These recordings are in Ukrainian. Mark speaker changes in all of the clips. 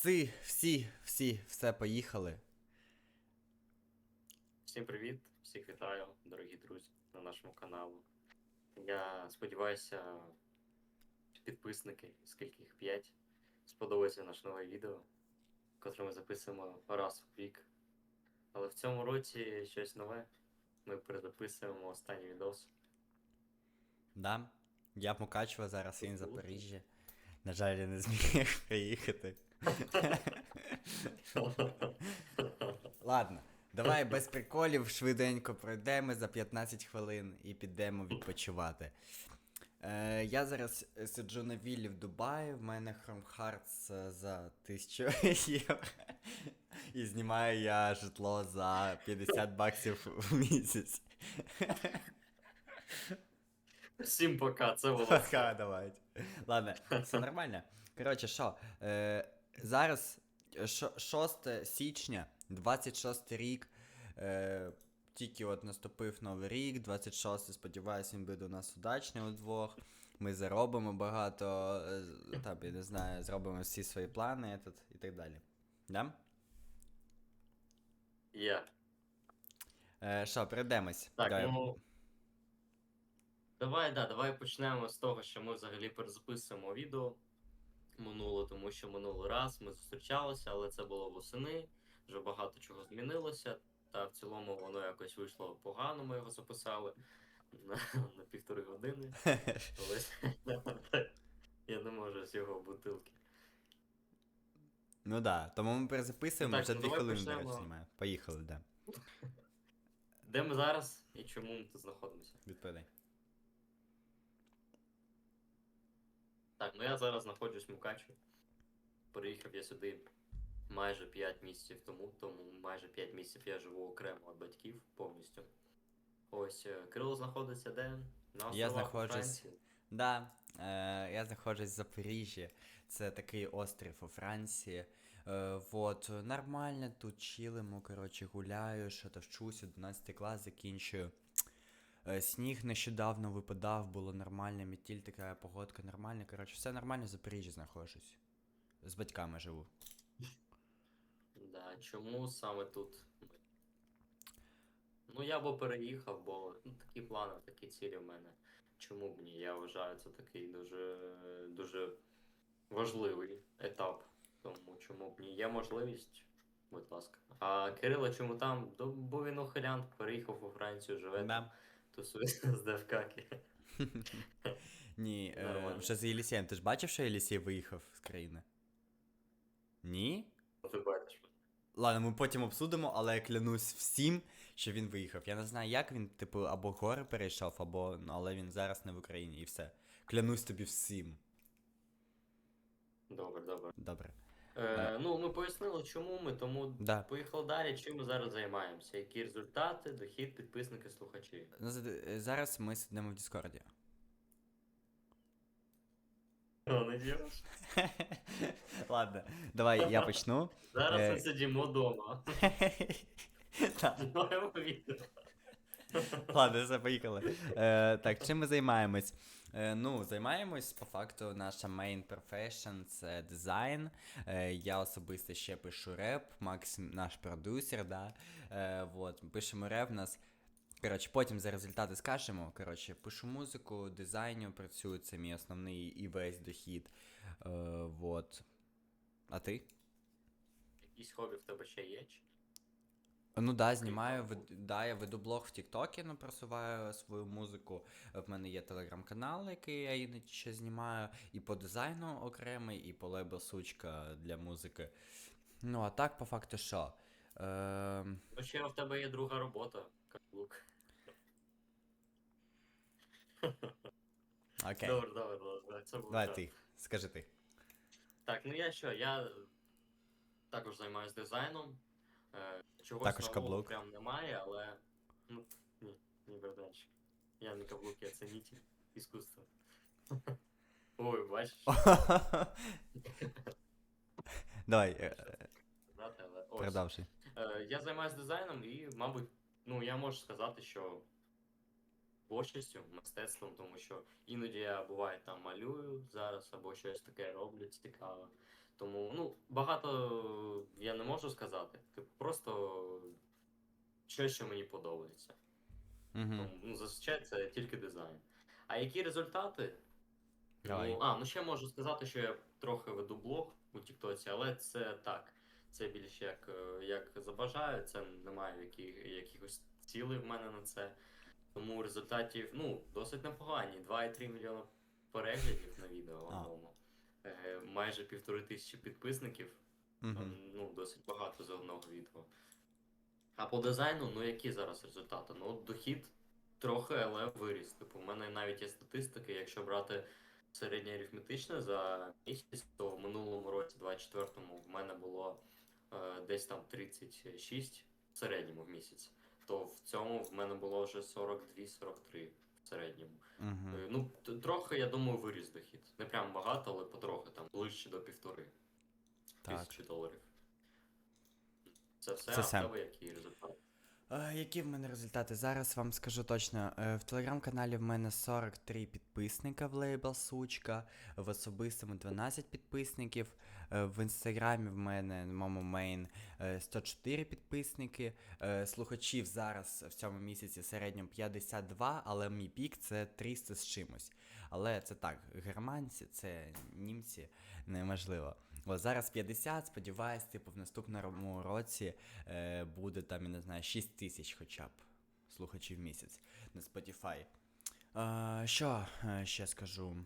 Speaker 1: Всі, всі, всі, все, поїхали.
Speaker 2: Всім привіт, всіх вітаю, дорогі друзі, на нашому каналу. Я сподіваюся, підписники, скільки їх 5, сподобається наше нове відео, котре ми записуємо раз в рік. Але в цьому році щось нове. Ми перезаписуємо останній відос.
Speaker 1: Да? Я в зараз він в Запоріжжі. На жаль, я не зміг приїхати. Ладно, давай без приколів швиденько пройдемо за 15 хвилин і підемо відпочивати. Е, я зараз сиджу на віллі в Дубаї, в мене Chrome Hearts е, за 1000 євро. І знімаю я житло за 50 баксів в місяць.
Speaker 2: Всім пока, це було.
Speaker 1: Ха, давайте. Ладно, все нормально. Коротше, що, е, зараз е, 6 січня, 26 рік. Е, тільки от наступив новий рік, 26 сподіваюся, він буде у нас удачний удвох. Ми заробимо багато, е, там, я не знаю, зробимо всі свої плани тут, і так далі. Да?
Speaker 2: Я.
Speaker 1: Е, що, перейдемось.
Speaker 2: Так,
Speaker 1: Давай.
Speaker 2: ну. Давай, да, давай почнемо з того, що ми взагалі перезаписуємо відео минуло, тому що минулий раз ми зустрічалися, але це було восени, вже багато чого змінилося. Та в цілому воно якось вийшло погано, ми його записали на, на півтори години. Я не можу з його бутилки.
Speaker 1: Ну да, тому ми перезаписуємо, вже
Speaker 2: ну
Speaker 1: 2
Speaker 2: давай
Speaker 1: хвилини,
Speaker 2: почнемо.
Speaker 1: Поїхали, да.
Speaker 2: Де ми зараз і чому ми тут знаходимося?
Speaker 1: Відповідай.
Speaker 2: Так, ну я зараз знаходжусь в Мукачеві. Переїхав я сюди майже 5 місяців тому, тому майже 5 місяців я живу окремо від батьків повністю. Ось е, Кирило знаходиться де? На у
Speaker 1: знаходжусь-
Speaker 2: Франції.
Speaker 1: Да, е, я знаходжусь в Запоріжжі. Це такий острів у Франції. Е, вот, нормально тут чилимо, коротше, гуляю, що то вчусь, 11 клас закінчую. Е, сніг нещодавно випадав, було нормально, метіль така погодка нормальна. Коротше, все нормально, в Запоріжжі знаходжусь. З батьками живу.
Speaker 2: Да, чому саме тут? Ну я б переїхав, бо ну, такі плани, такі цілі в мене. Чому б ні? Я вважаю, це такий дуже, дуже важливий етап. Тому чому б ні? Є можливість, будь ласка. А Кирило чому там? Бо він ухилянт, переїхав у Францію, живе там,
Speaker 1: Да.
Speaker 2: Тусується з Девкаки.
Speaker 1: Ні, е, вже з Єлісієм. Ти ж бачив, що Єлісій виїхав з країни? Ні?
Speaker 2: Ти бачиш.
Speaker 1: Ладно, ми потім обсудимо, але я клянусь всім, що він виїхав. Я не знаю, як він, типу, або гори перейшов, або. ну, але він зараз не в Україні і все. Клянусь тобі всім.
Speaker 2: Добре, добре.
Speaker 1: Добре.
Speaker 2: Е, ну, ми пояснили, чому ми, тому
Speaker 1: Да.
Speaker 2: поїхали далі. Чим ми зараз займаємося? Які результати, дохід, підписники, слухачі.
Speaker 1: Ну, е, Зараз ми сидимо в Діскорді. Ладно, давай я почну.
Speaker 2: Зараз
Speaker 1: Е.
Speaker 2: ми сидимо вдома.
Speaker 1: Так.
Speaker 2: Знімаємо відео.
Speaker 1: Ладно, все, поїхали. Е, так, чим ми займаємось? Е, ну, займаємось по факту наша main profession це дизайн. Е, я особисто ще пишу реп, Макс наш продюсер, да. Е, вот, пишемо реп в нас. Коротше, потім за результати скажемо. Коротше, пишу музику, дизайню, працюю, це мій основний і весь дохід. Е, вот. А ти?
Speaker 2: Якісь хобі в тебе ще є? чи?
Speaker 1: Ну да, знімаю, вед... да, я веду блог в Тіктокі, ну просуваю свою музику. В мене є телеграм-канал, який я іноді ще знімаю, і по дизайну окремий, і по лейбл сучка для музики. Ну, а так, по факту, що?
Speaker 2: Ну, ще в тебе є друга робота, каблук.
Speaker 1: Окей.
Speaker 2: Добре, добре, добре. Це було
Speaker 1: Давай ти, скажи ти.
Speaker 2: Так, ну я що, я також займаюся дизайном. Е, Чогось
Speaker 1: Також
Speaker 2: нового
Speaker 1: каблук.
Speaker 2: прям немає, але. Ну, ні, ні, братанчик. Я не каблук, я цінитель іскусства. Ой, бачиш,
Speaker 1: Давай, е,
Speaker 2: брате, але ось.
Speaker 1: продовжуй.
Speaker 2: Е, Я займаюся дизайном і, мабуть, ну я можу сказати, що творчістю, мистецтвом, тому що іноді я буває там малюю зараз або щось таке роблю цікаве. Тому, ну, багато я не можу сказати. Типу, просто щось, що мені подобається.
Speaker 1: Угу.
Speaker 2: Тому, ну, зазвичай це тільки дизайн. А які результати?
Speaker 1: Давай.
Speaker 2: Ну, а, ну ще можу сказати, що я трохи веду блог у Тіктоці, але це так. Це більше як, е, як забажаю, це немає які, якихось цілей в мене на це. Тому результатів, ну, досить непогані. 2,3 мільйона переглядів на відео. Е, майже півтори тисячі підписників. Там, ну, досить багато за одного відео. А по дизайну, ну які зараз результати? Ну, от дохід трохи, але виріс. Типу, у мене навіть є статистики, якщо брати середнє арифметичне за місяць, то в минулому році, 24-му, в мене було е, десь там 36 в середньому в місяць. То в цьому в мене було вже 42-43 в середньому.
Speaker 1: Угу.
Speaker 2: Ну, трохи, я думаю, виріс дохід. Не прям багато, але потрохи, там ближче до півтори
Speaker 1: Так.
Speaker 2: тисячі доларів. Це все,
Speaker 1: Це
Speaker 2: а в тебе який результат?
Speaker 1: Е, які в мене результати? Зараз вам скажу точно. Е, в телеграм-каналі в мене 43 підписника в лейбл Сучка, в особистому 12 підписників. е, в інстаграмі в мене моєму мейн е, 104 підписники. Слухачів зараз в цьому місяці середньо 52, але мій пік це 300 з чимось. Але це так, германці, це німці, неможливо. Зараз 50, сподіваюсь, типу в наступному році е, буде там, я не знаю, 6 тисяч хоча б слухачів місяць на Spotify. Е, що ще скажу?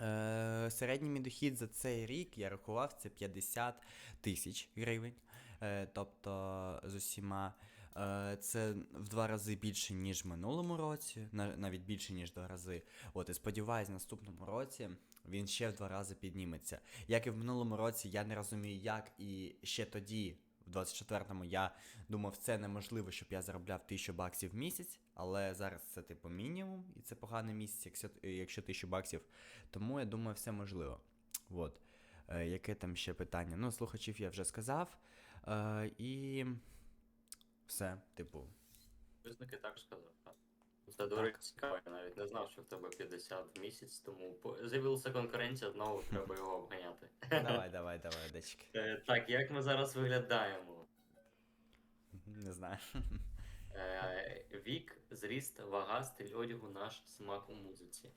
Speaker 1: Е, середній мій дохід за цей рік я рахував це 50 тисяч гривень. Е, тобто з усіма. Е, це в два рази більше, ніж в минулому році, на- навіть більше, ніж два рази. От, і сподіваюсь, в наступному році він ще в два рази підніметься. Як і в минулому році, я не розумію, як і ще тоді, в 24-му, я думав, це неможливо, щоб я заробляв 1000 баксів в місяць, але зараз це типу мінімум, і це поганий місяць, якщо, якщо 1000 баксів. Тому я думаю, все можливо. От. Е, яке там ще питання? Ну, слухачів я вже сказав. Е, і все, типу.
Speaker 2: Визники так сказав. Так. Це дуже цікаво, я навіть не знав, що в тебе 50 в місяць, тому з'явилася конкуренція, знову треба його обганяти.
Speaker 1: Давай, давай, давай, дечки.
Speaker 2: Е, Так, як ми зараз виглядаємо?
Speaker 1: Не знаю.
Speaker 2: Е, Вік, зріст, вага, стиль одягу, наш смак у музиці.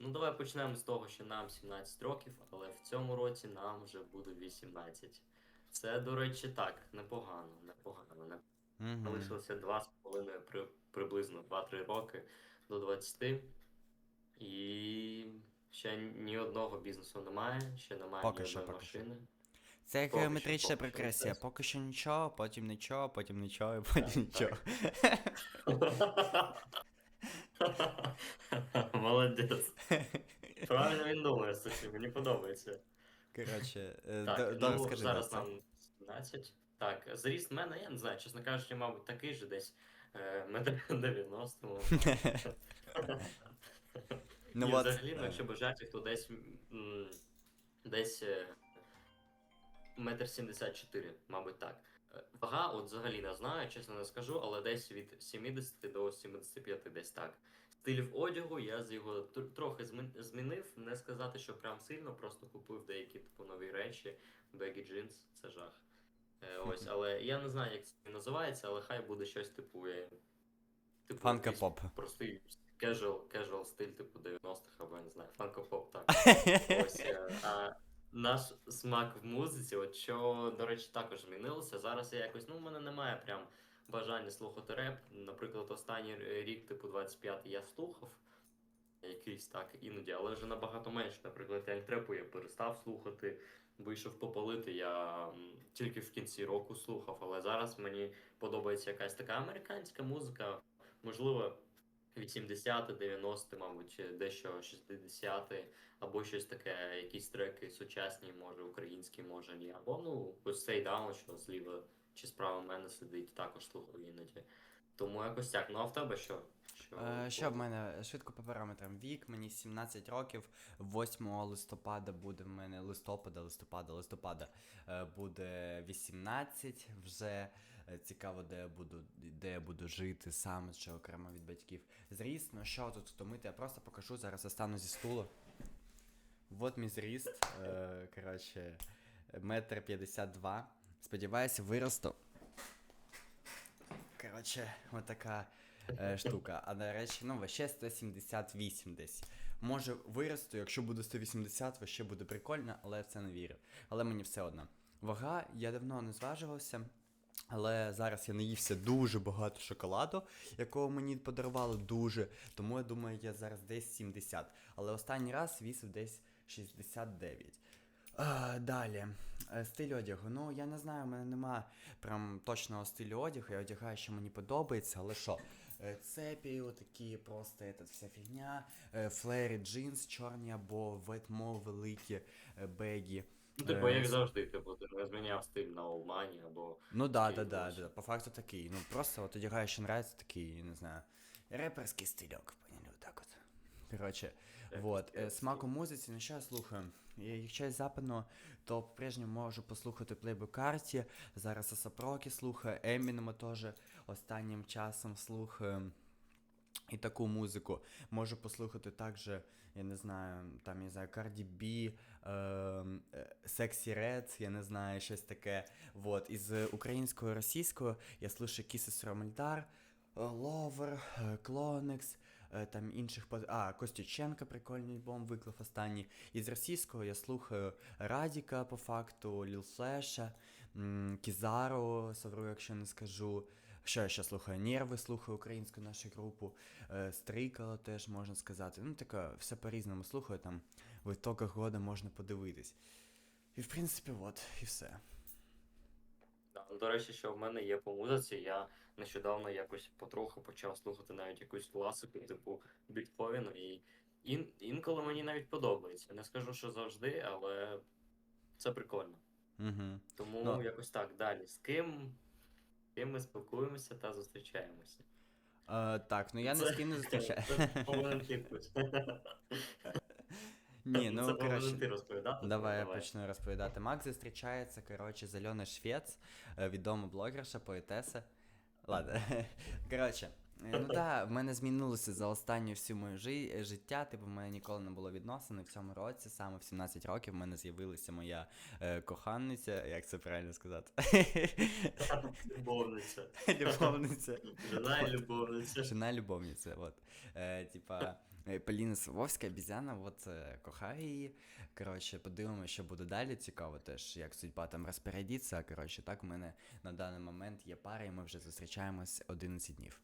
Speaker 2: Ну, давай почнемо з того, що нам 17 років, але в цьому році нам вже буде 18. Це, до речі, так, непогано, непогано. Не
Speaker 1: Мгм.
Speaker 2: Залишилося 2,5 при, приблизно 2-3 роки до 20. І ще ні одного бізнесу немає, ще немає
Speaker 1: Поки
Speaker 2: ні
Speaker 1: що,
Speaker 2: одної
Speaker 1: поки що.
Speaker 2: машини.
Speaker 1: Це як
Speaker 2: Поки що,
Speaker 1: геометрична
Speaker 2: поки що
Speaker 1: прогресія. Поки що нічого, потім нічого, потім нічого, і потім
Speaker 2: так.
Speaker 1: нічого.
Speaker 2: Молодець. Правильно він думає, слухай, мені подобається.
Speaker 1: Коротше, е,
Speaker 2: Так, ну,
Speaker 1: скажи
Speaker 2: зараз нам 17. Так, зріст в мене, я не знаю, чесно кажучи, мабуть, такий же десь метр 90
Speaker 1: Ну
Speaker 2: І
Speaker 1: от,
Speaker 2: взагалі, ну,
Speaker 1: е.
Speaker 2: якщо бажати, то десь м, десь е, метр 74, мабуть, так. Е, Вага, от взагалі не знаю, чесно не скажу, але десь від 70 до 75 десь так. Стиль в одягу я з його тр- трохи змін- змінив. Не сказати, що прям сильно, просто купив деякі типу нові речі, baggy jeans, це жах. Е, ось, але я не знаю, як це називається, але хай буде щось типу. е, типу
Speaker 1: Фанка
Speaker 2: якийсь
Speaker 1: поп.
Speaker 2: Простий casual, casual стиль, типу 90-х, або я не знаю, фанкопоп, так. Ось е, а наш смак в музиці, от що, до речі, також змінилося. Зараз я якось, ну, в мене немає прям бажання слухати реп. Наприклад, останній рік, типу 25 я слухав якийсь так іноді, але вже набагато менше. Наприклад, ельтрепу я перестав слухати, вийшов попалити. Я тільки в кінці року слухав, але зараз мені подобається якась така американська музика, можливо. 80 90 мабуть, дещо 60 або щось таке, якісь треки сучасні, може, українські, може ні. Або ну, ось цей даун, що зліва чи справа мене сидить, також слухаю іноді. Тому якось так. Ну а в тебе що?
Speaker 1: Е, Що в мене швидко по параметрам вік, мені 17 років, 8 листопада буде в мене листопада, листопада, листопада е, буде 18 вже. Е, Цікаво, де я буду, де я буду жити сам, ще окремо від батьків. Зріст, ну що тут втомити, я просто покажу, зараз я стану зі стулу. Вот мій зріст. Е, коротше, метр п'ятдесят два. Сподіваюся, виросту. Коротше, отака е, штука. А речі, ну, вообще 178 десь. Може виросту, якщо буде 180, вообще буде прикольно, але я в це не вірю. Але мені все одно. Вага, я давно не зважувався. Але зараз я наївся дуже багато шоколаду, якого мені подарували дуже. Тому я думаю, я зараз десь 70. Але останній раз вісив десь 69. А, далі. Е, Стиль одягу. Ну, я не знаю, у мене нема прям точного стилю одягу. Я одягаю, що мені подобається, але що? Е, Цепі, отакі просто этот, вся фігня, е, флері, джинс, чорні або ветмо великі, е, бегі.
Speaker 2: Ну, типу, як завжди, типу, ти не зміняв стиль на Олмані або.
Speaker 1: Ну да, да, да, да. По факту такий. Ну просто от одягаю, що нравится, такий, не знаю, реперський стильок, поняли, вот так от. Короче, вот. Смак у музиці, ну що я слухаю? Якщо з западного, то по-прежньому можу послухати Playboy Carti, зараз Асапрокі слухаю, Емінема теж останнім часом слухаю. І таку музику можу послухати також, я не знаю, там, я знаю, Cardi B, ем, е, Sexy Red, я не знаю, щось таке. Вот. Із українською російською я слушаю Kisses Ромельдар, е, Lover, е, Клонекс, е, там інших. А, Костюченка прикольний альбом виклав останній. Із російського я слухаю Радіка по факту, Ліл Флеша, м, Кізару, совру, якщо не скажу. Що я ще слухаю? Нерви слухаю українську нашу групу, е, Стрикало теж можна сказати. Ну, таке, все по-різному слухаю, там в ітогах года можна подивитись. І в принципі, от, і все.
Speaker 2: Ну, До речі, що в мене є по музиці, я нещодавно якось потроху почав слухати навіть якусь класику, типу Бітховена, і ін... інколи мені навіть подобається. Не скажу, що завжди, але це прикольно.
Speaker 1: Угу.
Speaker 2: Тому
Speaker 1: Ну.
Speaker 2: якось так далі. З ким, з ким ми спілкуємося та зустрічаємося.
Speaker 1: Е, так, ну я ні з ким не зустрічаю. Ні, ну
Speaker 2: повинен
Speaker 1: коротше.
Speaker 2: ти розповідати.
Speaker 1: Давай я почну розповідати. Макс зустрічається, коротше, Зальона Швець, е, відома блогерша, поетеса. Ладно. Коротше, ну так, в мене змінилося за останню всю мою жи- е, життя. Типу, в мене ніколи не було відносин. І в цьому році, саме в 17 років, в мене з'явилася моя е, коханниця, як це правильно сказати?
Speaker 2: Любовниця.
Speaker 1: Любовниця.
Speaker 2: Жена і любовниця.
Speaker 1: Жена любовниця, от. Е, типа, е, Поліна Савовська, обізяна, от е, кохаю її. Коротше, подивимося, що буде далі. Цікаво теж, як судьба там розпорядиться. Коротше, так, в мене на даний момент є пара, і ми вже зустрічаємось 11 днів.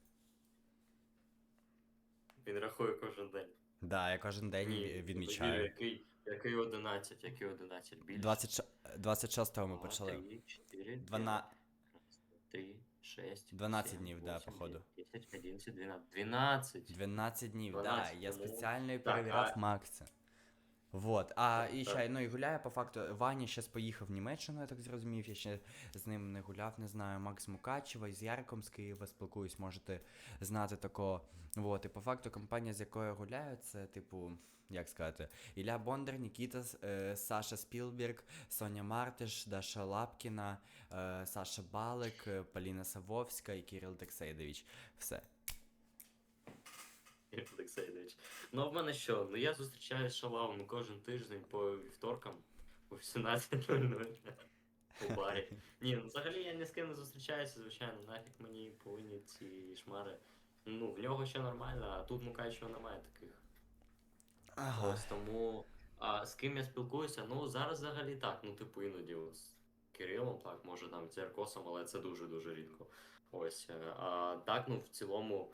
Speaker 2: Він рахує кожен день.
Speaker 1: Да, я кожен день
Speaker 2: Ні,
Speaker 1: відмічаю.
Speaker 2: Який, який 11, який 11 більше?
Speaker 1: 20, 26-го ми почали.
Speaker 2: три, чотири,
Speaker 1: Двана...
Speaker 2: п'ять, три, шесть,
Speaker 1: 12
Speaker 2: 7,
Speaker 1: днів, да, походу.
Speaker 2: дев'ять, 10, 11, 12. 12.
Speaker 1: 12 днів,
Speaker 2: 12,
Speaker 1: да. Я спеціально і перевіряв Макса. Вот. А
Speaker 2: Так,
Speaker 1: і ще, ну і гуляє по факту. Ваня зараз поїхав в Німеччину, я так зрозумів. Я ще з ним не гуляв, не знаю. Макс Мукачева з Яриком з Києва спілкуюсь, можете знати такого. Вот. І по факту компанія, з якою я гуляю, це типу. Як сказати, Ілля Бондар, Нікіта, е, Саша Спілберг, Соня Мартиш, Даша Лапкіна, е, Саша Балик, е, Поліна Савовська і Кирил Тексейдович. Все.
Speaker 2: Олексійович. Ну, а в мене що? Ну я зустрічаюсь з шалавом кожен тиждень по вівторкам о 18.00 у барі. Ні, ну взагалі я ні з ким не зустрічаюся, звичайно, нафіг мені повинні ці шмари. Ну, в нього ще нормально, а тут Мукачева немає таких. Ось тому. А з ким я спілкуюся? Ну, зараз взагалі так. Ну, типу, іноді з Кирилом, так, може там з Яркосом, але це дуже-дуже рідко. Ось. е, А так, ну, в цілому.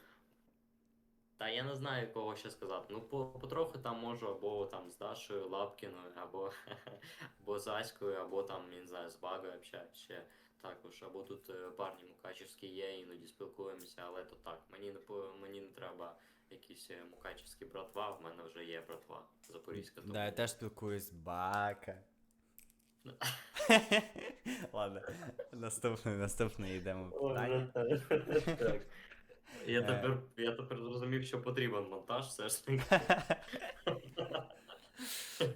Speaker 2: Та я не знаю, кого ще сказати. Ну, по, потроху там можу або там з Дашою Лапкіною, або, або з Аською, або там, не знаю, з Багою ще також. Або тут е, парні мукачівські є, іноді спілкуємося, але то так. Мені не мені не треба якісь е, мукачівські братва, в мене вже є братва запорізька.
Speaker 1: Да, я теж спілкуюсь з Бака. Ладно, наступне, наступне йдемо питання.
Speaker 2: Я
Speaker 1: Е.
Speaker 2: тепер, я тепер зрозумів, що потрібен монтаж, все ж таки.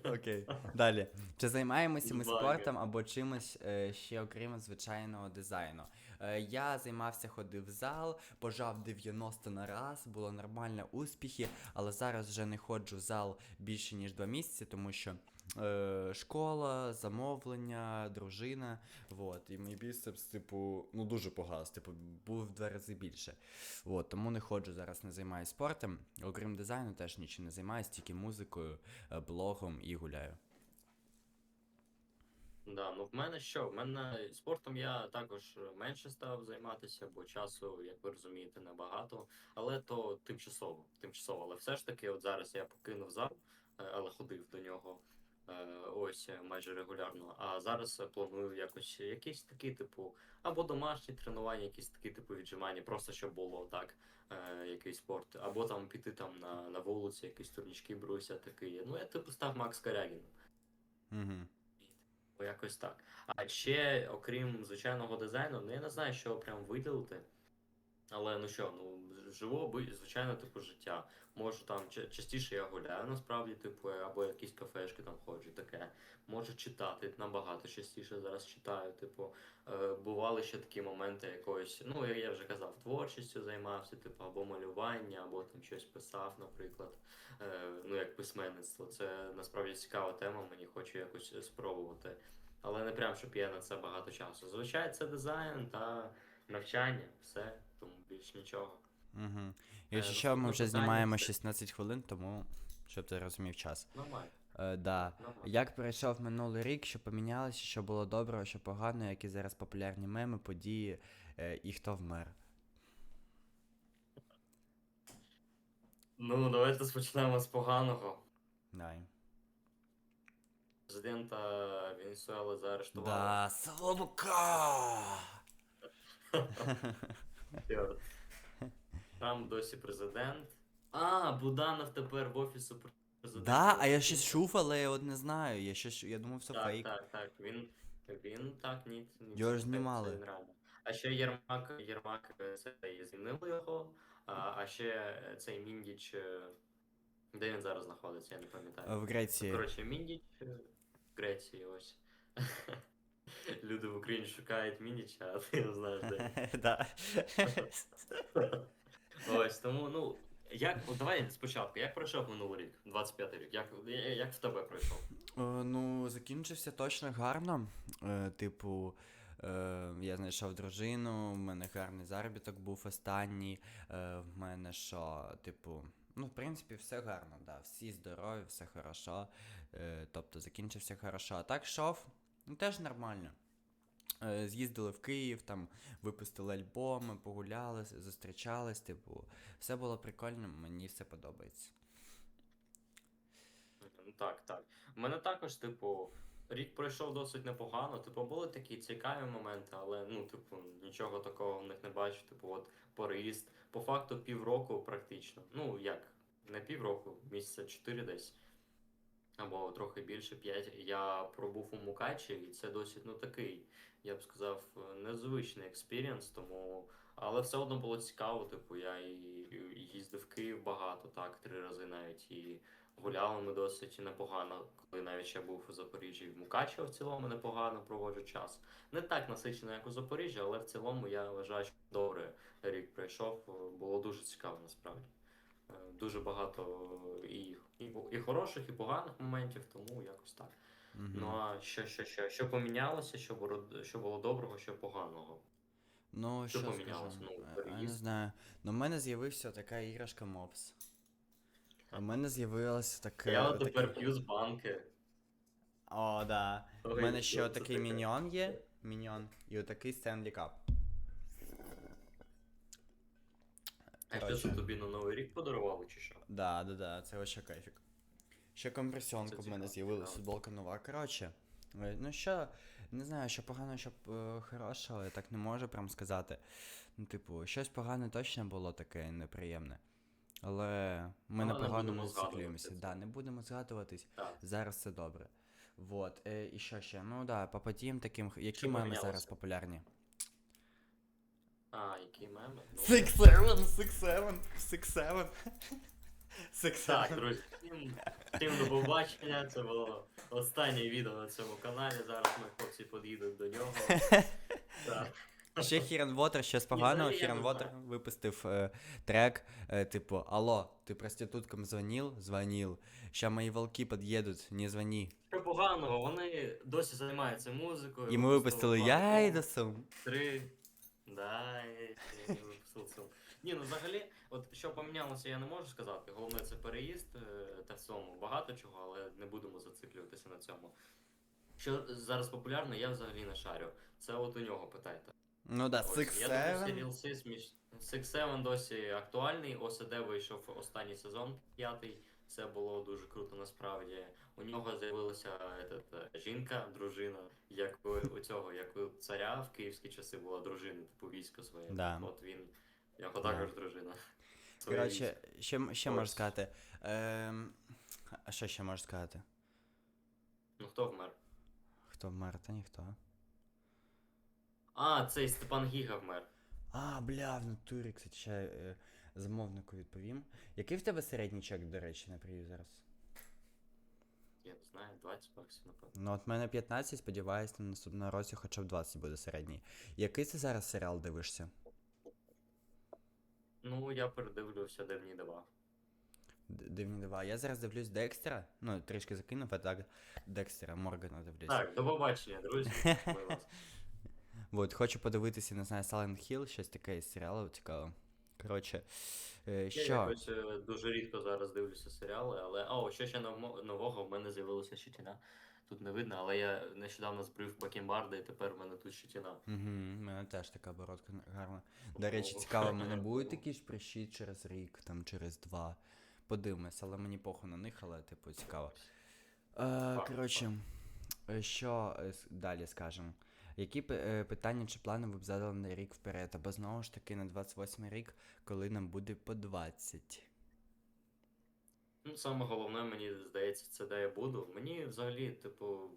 Speaker 1: Окей. Далі. Чи займаємося ми спортом або чимось е, ще окрім звичайного дизайну? Е, я займався, ходив в зал, пожав 90 на раз, було нормально успіхи, але зараз вже не ходжу в зал більше ніж два місяці, тому що е, школа, замовлення, дружина. Вот. І мій біцепс, типу, ну дуже погас, типу, був в два рази більше. От, тому не ходжу зараз, не займаюся спортом. Окрім дизайну, теж нічим не займаюся, тільки музикою, е, блогом і гуляю.
Speaker 2: Да, ну в мене що? В мене спортом я також менше став займатися, бо часу, як ви розумієте, небагато. Але то тимчасово. Тимчасово. Але все ж таки, от зараз я покинув зал, е, але ходив до нього ось е, майже регулярно. А зараз е, планую якось якісь такі, типу, або домашні тренування, якісь такі, типу, віджимання, просто щоб було так, е, якийсь спорт, або там піти там на, на вулиці, якісь турнічки бруся такий. Ну, я типу став Макс Карягін.
Speaker 1: Угу.
Speaker 2: Якось так. А ще, окрім звичайного дизайну, ну я не знаю, що прям виділити. Але ну що, ну живу звичайно, типу життя. Можу там частіше я гуляю, насправді, типу, або якісь кафешки там ходжу, таке. Можу читати набагато частіше зараз читаю. Типу, е, бували ще такі моменти якоїсь, ну я, я вже казав, творчістю займався, типу, або малювання, або там щось писав, наприклад. Е, ну як письменництво. Це насправді цікава тема, мені хочу якось спробувати. Але не прям, щоб я на це багато часу. Звичайно, це дизайн та навчання, все, більш нічого.
Speaker 1: Угу. Якщо що, ми вже знімаємо 16 хвилин, тому щоб ти розумів час.
Speaker 2: Нормально.
Speaker 1: Е, да.
Speaker 2: нормально.
Speaker 1: Як пройшов минулий рік, що помінялося, що було доброго, що поганого, які зараз популярні меми, події е, і хто вмер.
Speaker 2: Ну, давайте спочнемо з поганого.
Speaker 1: Дай.
Speaker 2: Президента Венесуели заарештували.
Speaker 1: Да, Соломка!
Speaker 2: Чорт. Трамп досі президент. А, Буданов тепер в офісу президента.
Speaker 1: Да, а я щось чув, але я от не знаю. Я щось я думав, все
Speaker 2: так,
Speaker 1: фейк.
Speaker 2: Так, так, він, він так, ні. ні
Speaker 1: Його ж
Speaker 2: фейк,
Speaker 1: знімали.
Speaker 2: Це він. А ще Єрмак, Єрмак е, це і звільнили його, а, а ще е, цей Міндіч, е, де він зараз знаходиться, я не пам'ятаю.
Speaker 1: В Греції.
Speaker 2: Коротше, Міндіч е, в Греції ось. Люди в Україні шукають Міндіча, а ти не знаєш де.
Speaker 1: Да.
Speaker 2: Ось тому, ну. Як, от давай спочатку, як пройшов минулий рік, 25-й рік? Як, як в тебе пройшов?
Speaker 1: Е, Ну, закінчився точно гарно. Е, Типу, е, я знайшов дружину, в мене гарний заробіток був останній. е, В мене що, типу, ну, в принципі, все гарно, да. Всі здорові, все хорошо. е, Тобто закінчився хорошо. А так йшов, ну теж нормально. Е, З'їздили в Київ, там випустили альбоми, погуляли, зустрічались, типу, все було прикольно, мені все подобається.
Speaker 2: Так, так. У мене також, типу, рік пройшов досить непогано. Типу, були такі цікаві моменти, але ну, типу, нічого такого в них не бачу. Типу, от переїзд. По факту півроку практично. Ну, як, не півроку, місяця 4 десь. Або трохи більше 5. Я пробув у Мукачі, і це досить ну такий, я б сказав, незвичний експірієнс, тому. Але все одно було цікаво, типу, я і, їздив в Київ багато, так, три рази навіть. І гуляли ми досить непогано, коли навіть ще був у Запоріжжі в Мукачево в цілому непогано проводжу час. Не так насичено, як у Запоріжжі, але в цілому я вважаю, що добре рік пройшов. Було дуже цікаво насправді. Дуже багато і, і, і хороших, і поганих моментів, тому якось так.
Speaker 1: Мгм.
Speaker 2: Ну а що, що, що, що помінялося, що було, що було доброго, що поганого?
Speaker 1: Ну,
Speaker 2: Що
Speaker 1: що
Speaker 2: помінялось?
Speaker 1: скажу?
Speaker 2: Ну,
Speaker 1: Я не знаю. Ну, в мене з'явився така іграшка Мопс. У мене з'явилася така.
Speaker 2: Я от тепер п'ю з банки.
Speaker 1: О, да. У мене ще отакий
Speaker 2: таке?
Speaker 1: міньон є. Міньон. І отакий Стенлі Кап.
Speaker 2: А що це тобі на Новий рік подарували, чи що?
Speaker 1: Да, да, да, це вообще кайфік. Ще компресіонка в мене з'явилася, футболка нова. Коротше, е, ну що, не знаю, що погано, що е, хорошого, я так не можу прям сказати. Ну, типу, щось погане точно було таке неприємне. Але ми на поганому
Speaker 2: будемо
Speaker 1: не
Speaker 2: згадувати
Speaker 1: циклюємося.
Speaker 2: це.
Speaker 1: Да, не будемо згадуватись.
Speaker 2: Так.
Speaker 1: Зараз все добре. Вот. Е, і що ще? Ну да, по подіям таким, які
Speaker 2: Що
Speaker 1: меми
Speaker 2: помінялося?
Speaker 1: зараз популярні?
Speaker 2: А, які меми? Ну,
Speaker 1: Six seven, six seven, six seven. Six
Speaker 2: Так,
Speaker 1: seven.
Speaker 2: друзі, всім, всім до побачення. Це було останнє відео на цьому каналі. Зараз ми хлопці під'їдуть до нього. Так.
Speaker 1: Ще Хірен Вотер, ще з поганого.
Speaker 2: взагалі я
Speaker 1: Хірен
Speaker 2: не
Speaker 1: Вотер
Speaker 2: знаю.
Speaker 1: випустив е, трек, е, типу, Алло, ти проституткам звонил? Звонил. Ща мої волки під'їдуть, не звони.
Speaker 2: Що поганого, вони досі займаються музикою.
Speaker 1: І ми випустили Я йду.
Speaker 2: Три. Да, я сум. Ні, ну взагалі, от що помінялося, я не можу сказати. Головне це переїзд е, та в цьому. Багато чого, але не будемо зациклюватися на цьому. Що зараз популярно, я взагалі не шарю. Це от у нього питайте.
Speaker 1: Ну да,
Speaker 2: Ось,
Speaker 1: Six
Speaker 2: я думаю, сміш... Six Seven досі актуальний. ОСД вийшов останній сезон, п'ятий. Це було дуже круто насправді. У нього з'явилася е, жінка, дружина, як у, цього, як у царя в київські часи була дружина, типу військо своє.
Speaker 1: Да.
Speaker 2: От він, його
Speaker 1: Да.
Speaker 2: також дружина.
Speaker 1: Коротше, ще, ще можу сказати. Ем, а що ще можу сказати?
Speaker 2: Ну хто вмер?
Speaker 1: Хто вмер, та ніхто.
Speaker 2: А, цей Степан Гіга вмер.
Speaker 1: А, бля, в натурі, кстати, ще е, замовнику відповім. Який в тебе середній чек, до речі, на прию зараз?
Speaker 2: Я не знаю, 20 баксів, напевно.
Speaker 1: Ну, от в мене 15, сподіваюсь, на наступному році хоча б 20 буде середній. Який ти зараз серіал дивишся?
Speaker 2: Ну, я передивлювся Дивні дива.
Speaker 1: Д- Дивні дива. Я зараз дивлюсь Декстера. Ну, трішки закинув, а так Декстера Моргана дивлюсь.
Speaker 2: Так, до побачення, друзі. Вас.
Speaker 1: От, хочу подивитися, не знаю, Silent Hill, щось таке із серіалу цікаво. Коротше, е,
Speaker 2: Я
Speaker 1: що?
Speaker 2: якось е, дуже рідко зараз дивлюся серіали, але. А, о, що ще ново- нового в мене з'явилася щетіна. Тут не видно, але я нещодавно збрив бакенбарда, і тепер в мене тут щетіна.
Speaker 1: Угу, у мене теж така бородка гарна. До речі, цікаво, в мене будуть якісь прищі через рік, там через два. Подивимось, але мені похуй на них, але типу цікаво. Е, коротше, е, що е, с- далі скажемо? Які е, питання чи плани ви б задали на рік вперед? Або знову ж таки на 28 рік, коли нам буде по 20?
Speaker 2: Ну, саме головне, мені здається, це де я буду. Мені взагалі, типу,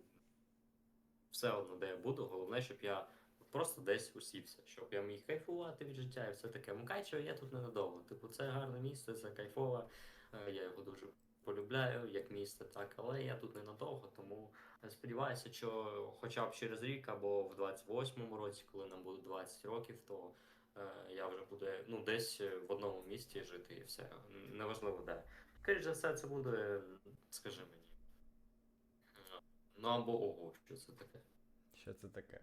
Speaker 2: все одно, де я буду. Головне, щоб я просто десь усівся, щоб я міг кайфувати від життя і все таке. Мукачево я тут ненадовго. Типу, це гарне місце, це кайфове. е, Я його дуже полюбляю як місце, так, але я тут ненадовго, тому е, сподіваюся, що хоча б через рік або в 28-му році, коли нам буде 20 років, то е, я вже буду ну, десь е, в одному місті жити і все. Неважливо де. Скоріше за все, це буде, скажи мені. Ну або ого, що це таке.
Speaker 1: Що це таке?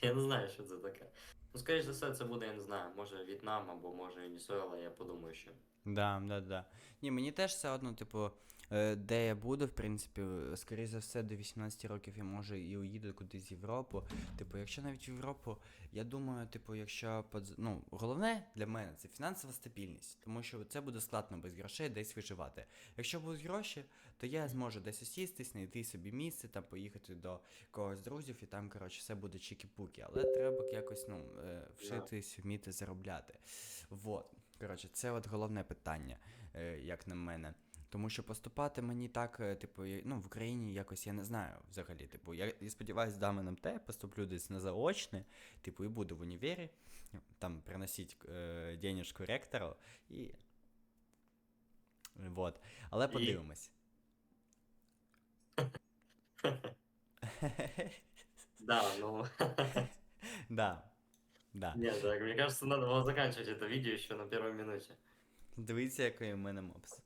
Speaker 2: Я не знаю, що це таке. Ну, скоріш за все, це буде, я не знаю, може В'єтнам або може Венесуела, я подумаю, що.
Speaker 1: Да, да, да. Ні, мені теж все одно, типу, е, де я буду, в принципі, е, скоріше за все, до 18 років я може і уїду кудись в Європу. Типу, якщо навіть в Європу, я думаю, типу, якщо ну, головне для мене це фінансова стабільність, тому що це буде складно без грошей десь виживати. Якщо будуть гроші, то я зможу десь осістись, знайти собі місце, там поїхати до когось з друзів, і там, коротше, все буде чікі-пуки. Але треба якось, ну, е, вшитись, вміти заробляти. Вот. Коротше, це от головне питання, е, як на мене. Тому що поступати мені так, е, типу, ну, в Україні якось я не знаю взагалі. Типу, я, я сподіваюся, здам НМТ, поступлю десь на заочне, типу, і буду в універі, там приносить е, денежку ректору і. Вот. Але
Speaker 2: І?
Speaker 1: подивимось.
Speaker 2: Да, ну.
Speaker 1: Да. Да.
Speaker 2: Нет, так, мне кажется, надо было заканчивать это видео еще на первой минуте.
Speaker 1: Дивіться, який у мене мопс.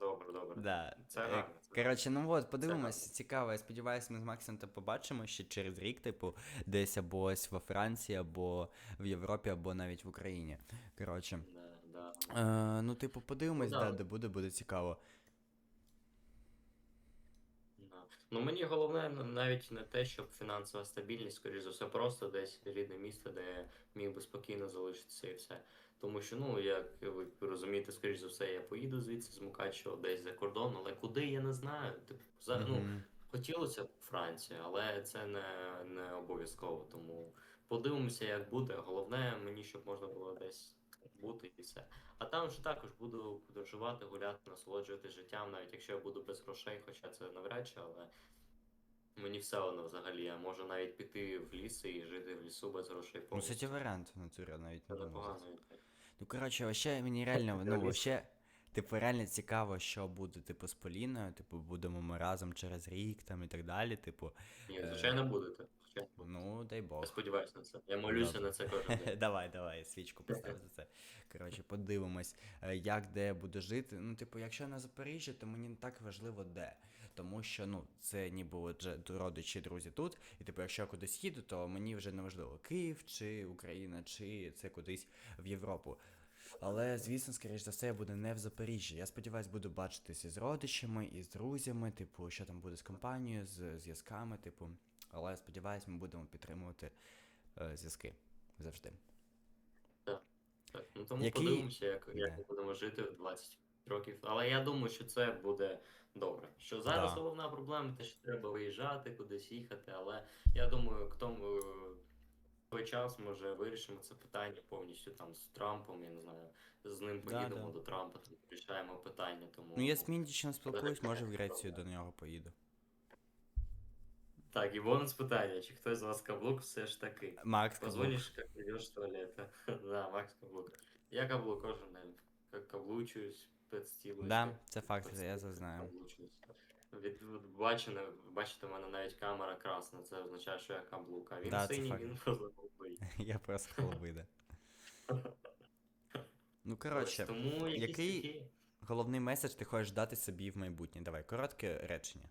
Speaker 2: Добре, добре.
Speaker 1: Да.
Speaker 2: Це
Speaker 1: Е,
Speaker 2: гарно, це
Speaker 1: Коротше, ну от, подивимось, цікаво. Я сподіваюся, ми з Максом то побачимо ще через рік, типу, десь або ось во Франції, або в Європі, або навіть в Україні. Коротше.
Speaker 2: Да, да.
Speaker 1: Е, ну, типу, подивимось,
Speaker 2: Ну,
Speaker 1: да,
Speaker 2: да.
Speaker 1: де буде, буде цікаво.
Speaker 2: Да. Ну мені головне навіть не те, щоб фінансова стабільність, скоріш за все, просто десь рідне місто, де я міг би спокійно залишитися і все. Тому що, ну, як ви розумієте, скоріш за все, я поїду звідси з Мукачева десь за кордон, але куди я не знаю. Типу, за, ну,
Speaker 1: Мгм.
Speaker 2: хотілося б Франція, але це не, не обов'язково. Тому подивимося, як буде. Головне мені, щоб можна було десь бути і все. А там вже також буду подорожувати, гуляти, насолоджувати життям, навіть якщо я буду без грошей, хоча це навряд чи, але мені все одно взагалі. Я можу навіть піти в ліс і жити в лісу без грошей
Speaker 1: Ну, це варіант в натурі, навіть не
Speaker 2: це.
Speaker 1: Ну, коротше, вообще мені реально, ну, вообще, Типу, реально цікаво, що буде, типу, з Поліною, типу, будемо ми разом через рік там і так далі. Типу,
Speaker 2: Ні, звичайно, будете.
Speaker 1: Ну, дай Бог.
Speaker 2: Я сподіваюся на це. Я молюся
Speaker 1: Добре.
Speaker 2: на це кожен день.
Speaker 1: давай, давай, свічку постав за це. Коротше, подивимось, е, як де буде жити. Ну, типу, якщо на Запоріжжі, то мені не так важливо де. Тому що ну, це ніби от же родичі, друзі тут. І типу, якщо я кудись їду, то мені вже не важливо Київ чи Україна, чи це кудись в Європу. Але, звісно, скоріш за все, я буду не в Запоріжжі. Я сподіваюсь, буду бачитися з родичами і з друзями, типу, що там буде з компанією, з зв'язками, типу. Але сподіваюсь, ми будемо підтримувати е, зв'язки завжди.
Speaker 2: Так, ну тому
Speaker 1: Який-
Speaker 2: подивимося, як, як
Speaker 1: Да.
Speaker 2: ми будемо жити в 20 років. Але я думаю, що це буде добре. Що зараз головна проблема, те, що треба виїжджати, кудись їхати, але я думаю, к тому е, той час може вирішимо це питання повністю там з Трампом, я не знаю, з ним поїдемо
Speaker 1: да.
Speaker 2: до Трампа, там вирішаємо питання. Тому
Speaker 1: Ну, я з Міндічем спілкуюсь, може в Грецію до нього поїду.
Speaker 2: Так, і бонус питання: чи хтось з вас каблук все ж таки?
Speaker 1: Макс Каблук.
Speaker 2: Позвонишь, как идешь в туалет. да, Макс Каблук. Я каблук кожен день. Как каблучуюсь, підстілуюсь.
Speaker 1: Да, це факт, я це знаю.
Speaker 2: Каблучуюсь. Від, від, бачите, бачите, в мене навіть камера красна, це означає, що я каблук. А він
Speaker 1: Да, це
Speaker 2: синій,
Speaker 1: факт.
Speaker 2: він просто голубий.
Speaker 1: Я просто холобида. Ну,
Speaker 2: Ось,
Speaker 1: коротше,
Speaker 2: тому якісь
Speaker 1: який-
Speaker 2: такі...
Speaker 1: головний меседж ти хочеш дати собі в майбутнє. Давай, коротке речення.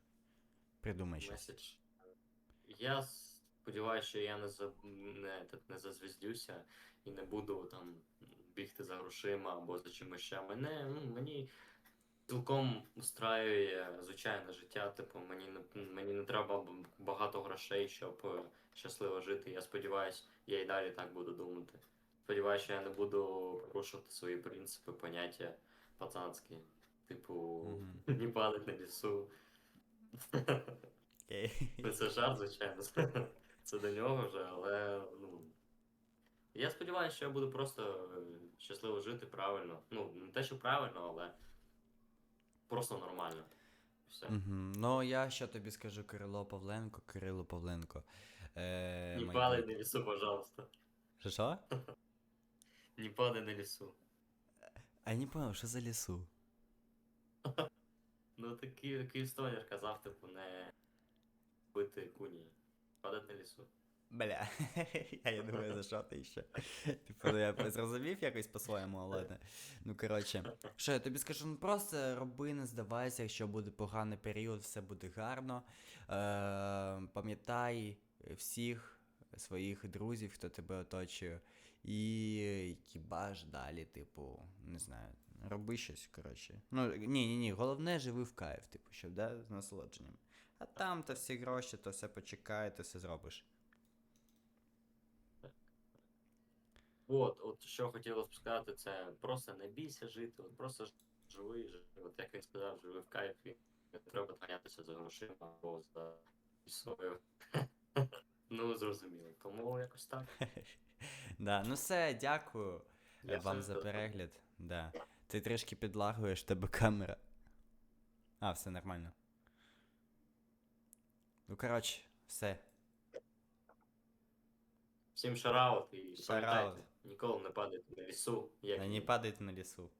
Speaker 1: Придумай щось.
Speaker 2: меседж. Я сподіваюся, що я не, за, не, так, не зазвіздюся і не буду там бігти за грошима або за чимось ще. Мене, ну, мені цілком устраює звичайне життя. Типу, мені не, мені не треба багато грошей, щоб е, щасливо жити. Я сподіваюся, я і далі так буду думати. Сподіваюся, що я не буду порушувати свої принципи, поняття пацанські. Типу,
Speaker 1: Мгм.
Speaker 2: не падать на лісу.
Speaker 1: Окей.
Speaker 2: Це жарт, звичайно. Це до нього вже, але ну. Я сподіваюся, що я буду просто е, щасливо жити правильно. Ну, не те, що правильно, але просто нормально. Все.
Speaker 1: Мгм. Ну, я що тобі скажу, Кирило Павленко, Кирило Павленко. Е,
Speaker 2: Не падай на лісу, пожалуйста.
Speaker 1: Що, Що?
Speaker 2: Не падай на лісу.
Speaker 1: А я не понял, що за лісу?
Speaker 2: Ну, такий Київстонер казав, типу, не бити куні. Падати на лісу.
Speaker 1: Бля, я не думаю, за що ти ще. Типу, ну, я зрозумів якось по-своєму, але ладно. Ну, коротше, що я тобі скажу, ну просто роби, не здавайся, якщо буде поганий період, все буде гарно. Е, пам'ятай всіх своїх друзів, хто тебе оточує. І кібаш далі, типу, не знаю, роби щось, коротше. Ну, ні, ні, ні, головне живи в кайф, типу, щоб, да, з насолодженням. А там то всі гроші, то все почекає, то все зробиш.
Speaker 2: От, от що б сказати, це просто не бійся жити, от просто живи, живи. От як він сказав, живи в кайфі. Не треба ганятися за грошима або за свою. ну, зрозуміло. Тому якось так.
Speaker 1: Да, ну все, дякую е,
Speaker 2: Я
Speaker 1: вам
Speaker 2: все
Speaker 1: за
Speaker 2: зрозумів.
Speaker 1: перегляд. Да. Ти трішки підлагуєш, в тебе камера. А, все нормально. Ну, коротше, все.
Speaker 2: Всім шараут і
Speaker 1: Шараут.
Speaker 2: пам'ятайте, ніколи не падайте на лісу. Як
Speaker 1: Та
Speaker 2: ні.
Speaker 1: не падайте на лісу.